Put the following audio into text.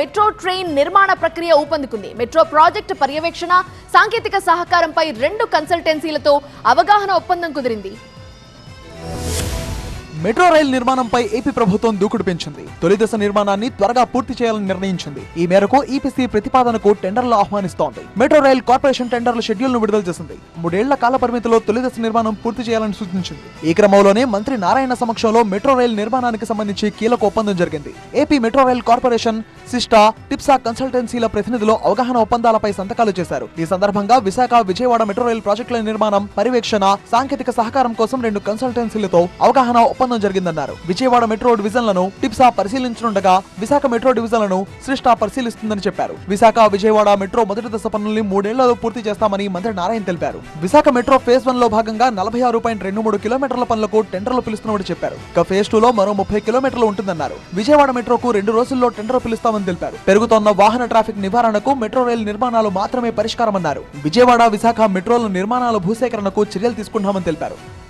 Metro train నిర్మాణ ప్రక్రియ ఊపందుకుంది. Metro project పర్యవేక్షణ సాంకేతిక సహకారంపై రెండు కన్సల్టెన్సీలతో అవగాహన ఒప్పందం కుదిరింది. మెట్రో రైల్ నిర్మాణంపై ఏపీ ప్రభుత్వం దూకుడు పెంచింది. తొలి దశ నిర్మాణాన్ని త్వరగా పూర్తి చేయాలని నిర్ణయించింది. ఈ మేరకు ఈపీసీ ప్రతిపాదనకు టెండర్లు ఆహ్వానిస్తోంది. మెట్రో రైల్ కార్పొరేషన్ టెండర్ల షెడ్యూల్ను విడుదల చేసింది. మూడేళ్ళ కాల పరిమితిలో తొలి దశ నిర్మాణం పూర్తి చేయాలని సూచించింది. ఈ క్రమంలోనే మంత్రి నారాయణ సమక్షంలో మెట్రో రైల్ నిర్మాణానికి సంబంధించి కీలక ఒప్పందం జరిగింది. AP metro rail corporation Sista టిప్సా కన్సల్టెన్సీల ప్రతినిధులు అవగాహన ఒప్పందాలపై సంతకాలు చేశారు. ఈ సందర్భంగా విశాఖ విజయవాడ మెట్రో రైల్ ప్రాజెక్టుల నిర్మాణం పర్యవేక్షణ సాంకేతిక సహకారం కోసం రెండు కన్సల్టెన్సీలతో అవగాహన ఒప్పందం జరిగిందన్నారు. విజయవాడ మెట్రో డివిజన్లను టిప్సా పరిశీలించనుండగా విశాఖ మెట్రో డివిజన్లను సృష్ట పరిశీలిస్తుందని చెప్పారు. విశాఖ విజయవాడ మెట్రో మొదటి దశ పనుల్ని మూడేళ్ళలో పూర్తి చేస్తామని మంత్రి నారాయణ తెలిపారు. విశాఖ మెట్రో ఫేజ్ వన్లో భాగంగా నలభై ఆరు పాయింట్ రెండు మూడు కిలోమీటర్ల పనులకు టెండర్లు పిలుస్తున్నట్టు చెప్పారు. ఇక ఫేజ్ టూ లో మరో ముప్పై కిలోమీటర్లు ఉంటుందన్నారు. విజయవాడ మెట్రోకు రెండు రోజుల్లో టెండర్ పిలుస్తామని తెలిపారు పెరుగుతోన్న వాహన ట్రాఫిక్ నివారణకు మెట్రో రైల్ నిర్మాణాలు మాత్రమే పరిష్కారమన్నారు. విజయవాడ విశాఖ మెట్రోల నిర్మాణాల భూసేకరణకు చర్యలు తీసుకుంటామని తెలిపారు.